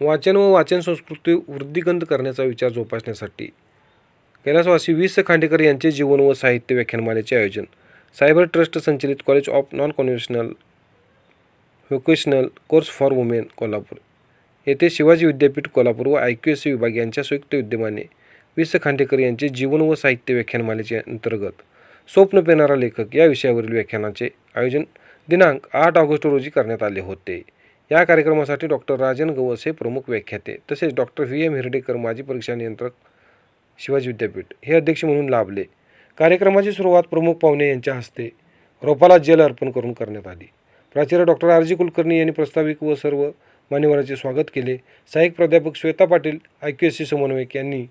वाचन व वाचन संस्कृती वृद्धिगंध करण्याचा विचार जोपासण्यासाठी. कैलासवासी वि. स. खांडेकर यांचे जीवन व साहित्य व्याख्यानमालेचे आयोजन. सायबर ट्रस्ट संचलित college of non conventional vocational course for women Kolhapur. येथे शिवाजी विद्यापीठ कोल्हापूर व आय क्यू एस सी विभाग यांच्या संयुक्त विद्यमाने वि. स. खांडेकर यांचे जीवन व साहित्य व्याख्यानमालेचे अंतर्गत स्वप्न पेणारा लेखक या विषयावरील व्याख्यानाचे आयोजन दिनांक आठ ऑगस्ट रोजी करण्यात आले होते. या कार्यक्रमासाठी डॉक्टर राजन गवस हे प्रमुख व्याख्याते तसेच डॉक्टर व्ही एम हिरडेकर माजी परीक्षा नियंत्रक शिवाजी विद्यापीठ हे अध्यक्ष म्हणून लाभले. कार्यक्रमाची सुरुवात प्रमुख पाहुणे यांच्या हस्ते रोपाला जल अर्पण करून करण्यात आली. प्राचार्य डॉक्टर आर जी कुलकर्णी यांनी प्रस्ताविक व सर्व मान्यवरांचे स्वागत केले. सहाय्यक प्राध्यापक Shweta Patil I Q S C समन्वयक यांनी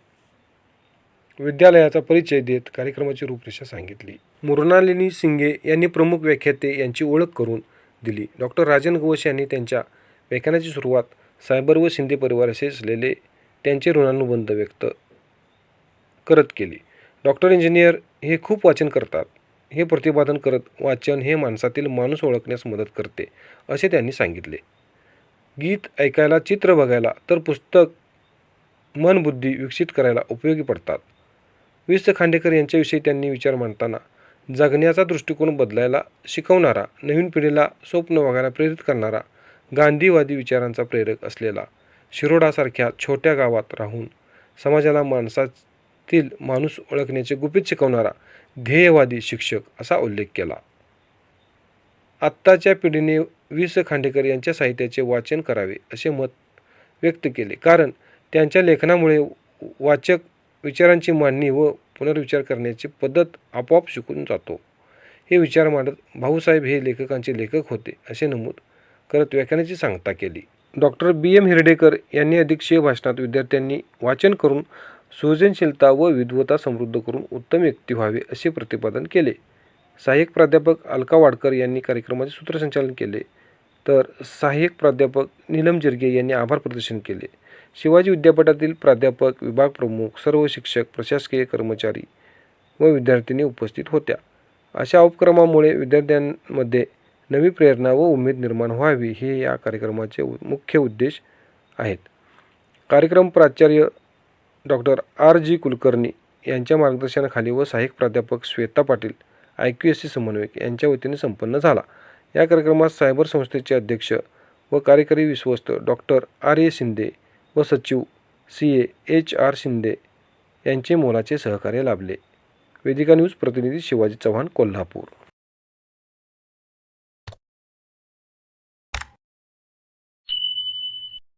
विद्यालयाचा परिचय देत कार्यक्रमाची रूपरेषा सांगितली. मृणालिनी सिंगे यांनी प्रमुख व्याख्याते यांची ओळख करून दिली. डॉक्टर राजन घोष यांनी त्यांच्या व्याख्यानाची सुरुवात सायबर व शिंदे परिवाराशी असलेले त्यांचे ऋणानुबंध व्यक्त करत केली. डॉक्टर इंजिनियर हे खूप वाचन करतात. हे प्रतिपादन करत वाचन हे माणसातील माणूस ओळखण्यास मदत करते असे त्यांनी सांगितले. गीत ऐकायला चित्र बघायला तर पुस्तक मन बुद्धी विकसित करायला उपयोगी पडतात. वि स खांडेकर यांच्याविषयी त्यांनी विचार मांडताना जगण्याचा दृष्टिकोन बदलायला शिकवणारा नवीन पिढीला स्वप्न बघायला प्रेरित करणारा गांधीवादी विचारांचा प्रेरक असलेला शिरोडासारख्या छोट्या गावात राहून समाजाला माणसातील माणूस ओळखण्याचे गुपित शिकवणारा ध्येयवादी शिक्षक असा उल्लेख केला. आत्ताच्या पिढीने वि स खांडेकर यांच्या साहित्याचे वाचन करावे असे मत व्यक्त केले. कारण त्यांच्या लेखनामुळे वाचक विचारांची मांडणी व पुनर्विचार करण्याची पद्धत आपोआप शिकून जातो. हे विचार मांडत भाऊसाहेब हे लेखकांचे लेखक होते असे नमूद करत व्याख्यानाची सांगता केली. डॉक्टर बी. एम. हिरडेकर यांनी अधीक्षीय भाषणात विद्यार्थ्यांनी वाचन करून सृजनशीलता व विद्वता समृद्ध करून उत्तम व्यक्ती व्हावे असे प्रतिपादन केले. सहाय्यक प्राध्यापक अलका वाडकर यांनी कार्यक्रमाचे सूत्रसंचालन केले. तर सहाय्यक प्राध्यापक नीलम जिरगे यांनी आभार प्रदर्शन केले. शिवाजी विद्यापीठातील प्राध्यापक विभाग प्रमुख सर्व शिक्षक प्रशासकीय कर्मचारी व विद्यार्थिनी उपस्थित होत्या. अशा उपक्रमामुळे विद्यार्थ्यांमध्ये नवी प्रेरणा व उमेद निर्माण व्हावी हे या कार्यक्रमाचे मुख्य उद्देश आहेत. कार्यक्रम प्राचार्य डॉक्टर आर. जी. कुलकर्णी यांच्या मार्गदर्शनाखाली व सहाय्यक प्राध्यापक Shweta Patil I Q S C समन्वयक यांच्या वतीने संपन्न झाला. या कार्यक्रमात सायबर संस्थेचे अध्यक्ष व कार्यकारी विश्वस्त डॉक्टर आर. ए. शिंदे व सचिव C. A. H. R. Shinde यांचे मोलाचे सहकार्य लाभले. वेदिका न्यूज प्रतिनिधी शिवाजी चव्हाण कोल्हापूर.